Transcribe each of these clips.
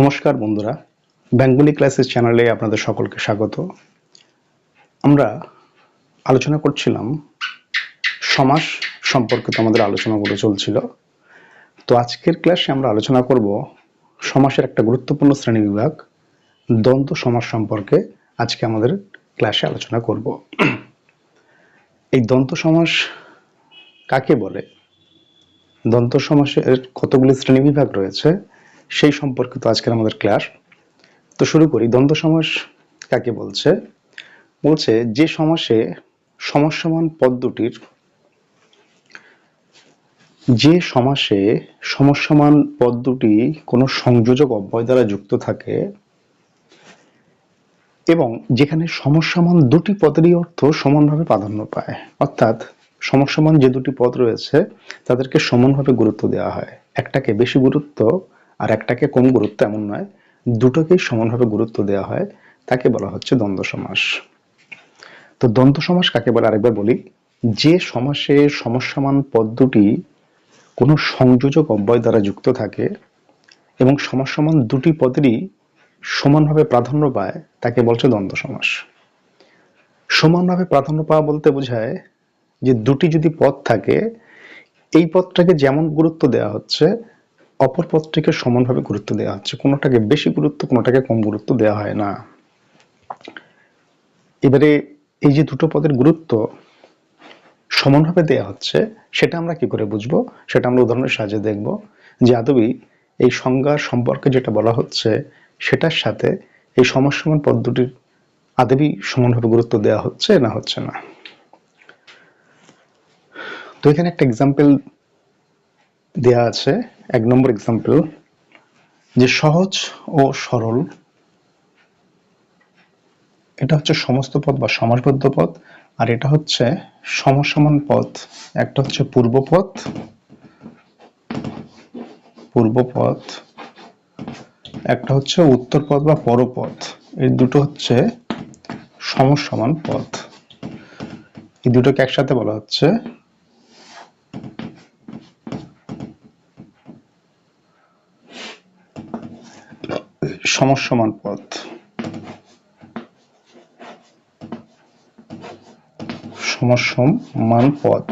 নমস্কার বন্ধুরা। Bengali classes চ্যানেলে আপনাদের সকলকে স্বাগত। আমরা আলোচনা করছিলাম সমাস সম্পর্কিত আমাদের আলোচনাগুলো চলছিল। তো আজকের ক্লাসে আমরা আলোচনা করব সমাসের একটা গুরুত্বপূর্ণ শ্রেণি বিভাগ, দ্বন্দ্ব সমাস সম্পর্কে আজকে আমাদের ক্লাসে আলোচনা করব। এই দ্বন্দ্ব সমাস কাকে বলে? দন্ত সমাসের কতগুলি শ্রেণীবিভাগ রয়েছে? সেই সম্পর্কিত আজকের আমাদের ক্লাস তো শুরু করি, দ্বন্দ্ব সমাস কাকে বলছে? বলছে, যে সমাসে সমস্যমান পদ দুটির, যে সমাসে সমস্যমান পদ দুটি কোনো সংযোজক অব্যয় দ্বারা যুক্ত থাকে এবং যেখানে সমস্যমান দুটি পদেরই অর্থ সমানভাবে প্রাধান্য পায়, অর্থাৎ সমস্যমান যে দুটি পদ রয়েছে, তাদেরকে সমানভাবে গুরুত্ব দেওয়া হয়। একটাকে বেশি গুরুত্ব আর একটাকে কম গুরুত্ব এমন নয়, দুটোকেই সমানভাবে গুরুত্ব দেওয়া হয়, তাকে বলা হচ্ছে দ্বন্দ্ব সমাস। তো দ্বন্দ্ব সমাস কাকে বলে আরেকবার বলি? যে সমাসে সমস্যমান পদ দুটি কোনো সংযোজক অব্যয় দ্বারা যুক্ত থাকে এবং সমস্যমান দুটি পদেরই সমানভাবে প্রাধান্য পায়, তাকে বলছে দ্বন্দ্ব সমাস। সমানভাবে প্রাধান্য পাওয়া বলতে বোঝায় যে দুটি যদি পদ থাকে, এই পদটাকে যেমন গুরুত্ব দেওয়া হচ্ছে অপর পদটিকে সমানভাবে গুরুত্ব দেওয়া হচ্ছে। কোনোটাকে বেশি গুরুত্ব, কোনোটাকে কম গুরুত্ব দেওয়া হয় না। এবারে এই যে দুটো পদের গুরুত্ব সমানভাবে দেওয়া হচ্ছে, সেটা আমরা কি করে বুঝব? সেটা আমরা উদাহরণের সাহায্যে দেখব। যে আদবি, এই সংজ্ঞা সম্পর্কে যেটা বলা হচ্ছে, সেটার সাথে এই সমস্যমান পদ দুটির আদবি সমানভাবে গুরুত্ব দেওয়া হচ্ছে না হচ্ছে না? তো এখানে একটা এক্সাম্পল দেয়া আছে। এক নম্বর এক্সাম্পল যে সহজ ও সরল, এটা হচ্ছে সমস্ত পদ বা সমাসবদ্ধ পদ আর এটা হচ্ছে সমসমান পদ একটা হচ্ছে পূর্বপদ পূর্বপদ একটা হচ্ছে উত্তর পদ বা পরপদ এই দুটো হচ্ছে সমসমান পদ এই দুটোকে একসাথে বলা হচ্ছে সমস্যমান পদ সমস্যমান পদ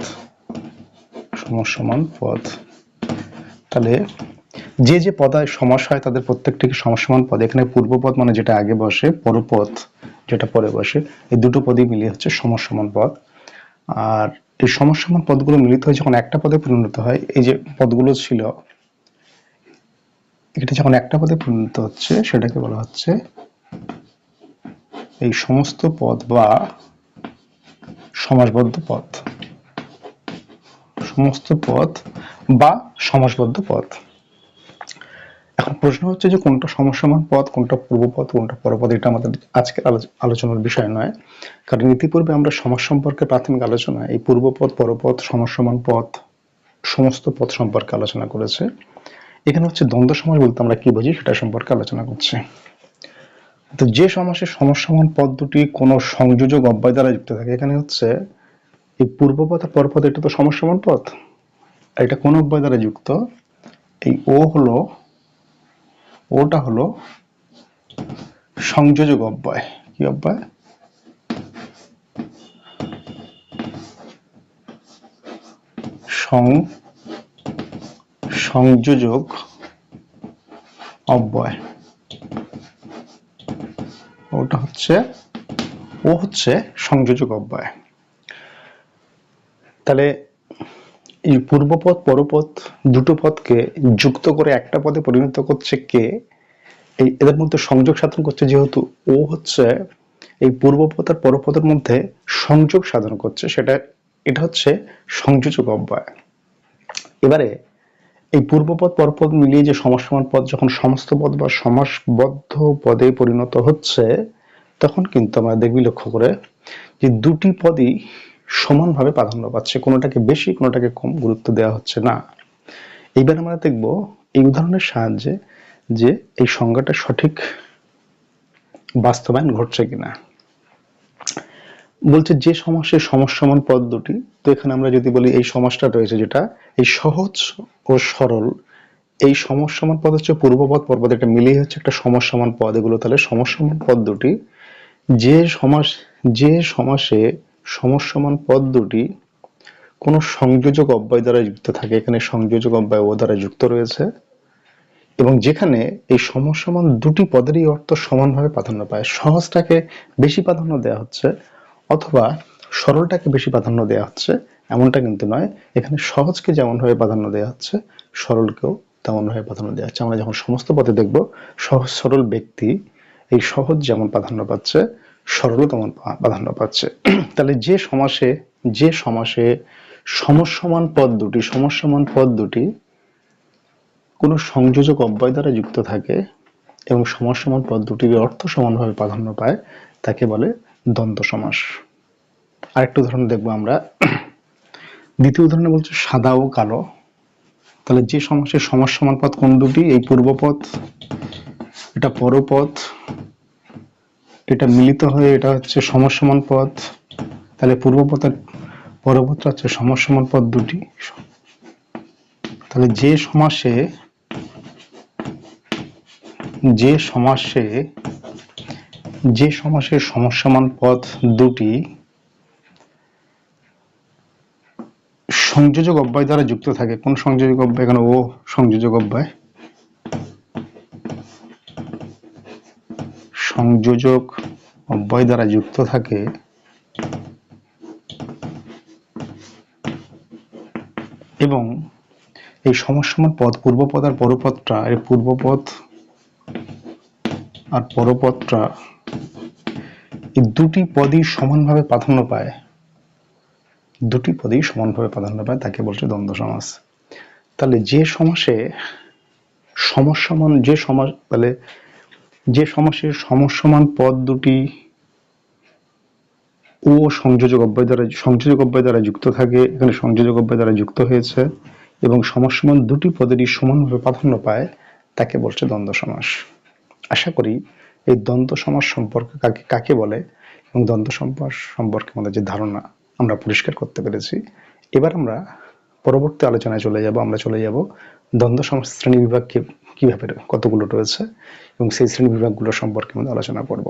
সমস্যমান পদ তাহলে যে যে পদায় সমস্যা হয় তাদের প্রত্যেকটিকে সমস্যমান পদ? এখানে পূর্বপদ মানে যেটা আগে বসে পরপদ যেটা পরে বসে, এই দুটো পদই মিলিয়ে হচ্ছে সমস্যমান পদ। আর এই সমস্যমান পদগুলো মিলিত হয়ে যখন একটা পদে পরিণত হয়, এই যে পদগুলো ছিল এটা যখন একটা পদে পরিণত হচ্ছে, সেটাকে বলা হচ্ছে এই সমস্ত পদ বা সমাসবদ্ধ পদ। সমস্ত পদ বা সমাসবদ্ধ পদ। এখন প্রশ্ন হচ্ছে যে কোনটা সমস্যমান পদ, কোনটা পূর্বপদ কোনটা পরপদ এটা আমাদের আজকে আলোচনার বিষয় নয়। কারণ ইতিপূর্বে আমরা সমাজ সম্পর্কে প্রাথমিক আলোচনা এই পূর্বপদ পরপদ সমস্যমান পদ, সমস্ত পদ সম্পর্কে আলোচনা করেছে। এখানে হচ্ছে দ্বন্দ্ব সমাস বলতে আমরা কি বুঝি সেটা সম্পর্কে আলোচনা করছি। তো যে সমাসের সমস্যমান পদ দুটি কোনো সংযোজক অব্যয় দ্বারা যুক্ত থাকে, এখানে হচ্ছে এই পূর্বপদ আর পরপদ এটা তো সমস্যমান পদ। এটা কোন অব্যয় দ্বারা যুক্ত, এই ও হলো, ওটা হলো সংযোজক অব্যয়। কি অব্যয়? সং সংযোজক অব্যয়। ওটা হচ্ছে, ও হচ্ছে সংযোজক অব্যয়। তাহলে এই পূর্বপদ পরপদ দুটো পদকে যুক্ত করে একটা পদে পরিণত করছে কে? এই এদের মধ্যে সংযোগ সাধন করছে যেহেতু ও হচ্ছে এই পূর্বপদ আর পরপদের মধ্যে সংযোগ সাধন করছে, সেটা, এটা হচ্ছে সংযোজক অব্যয়। এবারে এই পূর্বপদ, পরপদ মিলিয়ে যে সমস্যমান পদ, যখন সমস্ত পদ বা সমাসবদ্ধ পদে পরিণত হচ্ছে, তখন কিন্তু আমরা দেখবি লক্ষ্য করে যে দুটি পদই সমানভাবে প্রাধান্য পাচ্ছে। কোনোটাকে বেশি, কোনোটাকে কম গুরুত্ব দেওয়া হচ্ছে না। এইবার আমরা দেখব এই উদাহরণের সাহায্যে যে এই সংজ্ঞাটা সঠিক বাস্তবায়ন ঘটছে কিনা। বলছে যে সমাসের সমস্যমান পদ দুটি, তো এখানে আমরা যদি বলি এই সমাসটা রয়েছে যেটা, এই সহজ ও সরল, এই সমস্যমান পদ হচ্ছে পূর্বপদ পর্বত এটা মিলিয়ে হচ্ছে একটা সমস্যমান পদ, এগুলো তাহলে সমস্যমান পদ দুটি। যে সমাস, যে সমাসে সমস্যমান পদ দুটি, কোনো সংযোজক অব্যয় দ্বারা যুক্ত থাকে, এখানে সংযোজক অব্যয় ও দ্বারা যুক্ত রয়েছে। এবং যেখানে এই সমস্যমান দুটি পদেরই অর্থ সমানভাবে প্রাধান্য পায়। সহজটাকে বেশি প্রাধান্য দেওয়া হচ্ছে অথবা সরলটাকে বেশি প্রাধান্য দেওয়া হচ্ছে, এমনটা কিন্তু নয়। এখানে সহজকে যেমনভাবে প্রাধান্য দেওয়া হচ্ছে, সরলকেও তেমনভাবে প্রাধান্য দেওয়া হচ্ছে। আমরা যখন সমস্ত পদে দেখব, সহজ সরল ব্যক্তি এই সহজ যেমন প্রাধান্য পাচ্ছে, সরলও তেমন প্রাধান্য পাচ্ছে। তাহলে যে সমাসে যে সমাসে সমসমান পদ দুটি, সমসমান পদ দুটি কোনো সংযোজক অব্যয় দ্বারা যুক্ত থাকে এবং সমাসমান পদ দুটির অর্থ সমানভাবে প্রাধান্য পায়, তাকে বলে দ্বন্দ্ব সমাস। আরেকটা উদাহরণ দেখব আমরা। দ্বিতীয় উদাহরণে বলছে সাদা ও কালো। তাহলে যে সমাসের সমাসমান পথ কোন দুটি? এই পূর্বপদ এটা পরপদ এটা মিলিত হয়ে এটা হচ্ছে সমসমান পথ। তাহলে পূর্বপদ আর পরপদটা হচ্ছে সমসমান পথ দুটি। তাহলে যে সমাসে যে সমাসে যে সমাসের সমস্যামান পদ দুটি সংযোজক অব্যয় দ্বারা যুক্ত থাকে। কোন সংযোজক অব্যয়? এখানে ও সংযোজক অব্যয়। সংযোজক অব্যয় দ্বারা যুক্ত থাকে। এবং এই সমস্যমান পদ পূর্বপদ আর পরপদটা এই পূর্বপদ আর পরপদটা এই দুটি পদই সমানভাবে প্রাধান্য পায়। দুটি পদই সমানভাবে প্রাধান্য পায়, তাকে বলছে দ্বন্দ্ব সমাস। তাহলে যে সমাসে সমস্যমান যে সমাস, তাহলে যে সমাসের সমস্যমান পদ দুটি ও সংযোজক অব্যয় দ্বারা, সংযোজক অব্যয় দ্বারা যুক্ত থাকে, এখানে সংযোজক অব্যয় দ্বারা যুক্ত হয়েছে, এবং সমস্যমান দুটি পদেরই সমানভাবে প্রাধান্য পায়, তাকে বলছে দ্বন্দ্ব সমাস। আশা করি এই দ্বন্দ্ব সমাজ সম্পর্কে কাকে কাকে বলে এবং দ্বন্দ্ব সমাজ সম্পর্কে আমাদের যে ধারণা আমরা পরিষ্কার করতে পেরেছি। এবার আমরা পরবর্তী আলোচনায় চলে যাব, আমরা চলে যাব দ্বন্দ্ব সমাজ শ্রেণি বিভাগ কীভাবে কতগুলো রয়েছে এবং সেই শ্রেণি বিভাগগুলো সম্পর্কে আমরা আলোচনা করব।